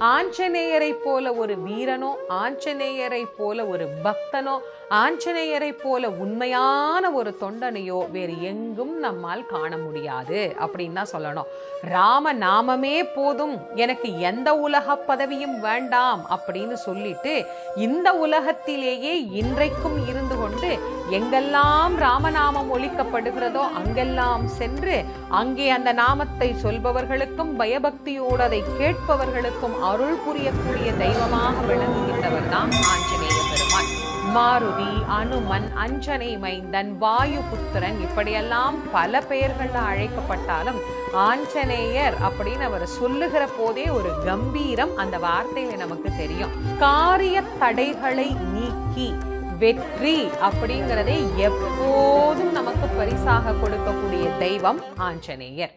ஆஞ்சநேயரை போல ஒரு வீரனோ ஆஞ்சநேயரை போல ஒரு பக்தனோ ஆஞ்சநேயரை போல உண்மையான ஒரு தொண்டனையோ வேறு எங்கும் நம்மால் காண முடியாது அப்படின்னு தான் சொல்லணும். ராம நாமமே போதும் எனக்கு எந்த உலக பதவியும் வேண்டாம் அப்படின்னு சொல்லிட்டு இந்த உலகத்திலேயே இன்றைக்கும் இருந்து கொண்டு எங்கெல்லாம் ராமநாமம் ஒழிக்கப்படுகிறதோ அங்கெல்லாம் சென்று அங்கே அந்த நாமத்தை சொல்பவர்களுக்கும் பயபக்தியோடு அதை கேட்பவர்களுக்கும் அருள் புரியக்கூடிய தெய்வமாக விளங்குகின்றவர் தான் ஆஞ்சநேய பெருமான். மாருதி அனுமன் அஞ்சனை மைந்தன் வாயு புத்திரன் இப்படியெல்லாம் பல பெயர்கள்ல அழைக்கப்பட்டாலும் ஆஞ்சநேயர் அப்படின்னு அவர் சொல்லுகிற போதே ஒரு கம்பீரம் அந்த வார்த்தையில நமக்கு தெரியும். காரிய தடைகளை நீக்கி வெற்றி அப்படிங்கிறதே எப்போதும் நமக்கு பரிசாக கொடுக்கக்கூடிய தெய்வம் ஆஞ்சநேயர்.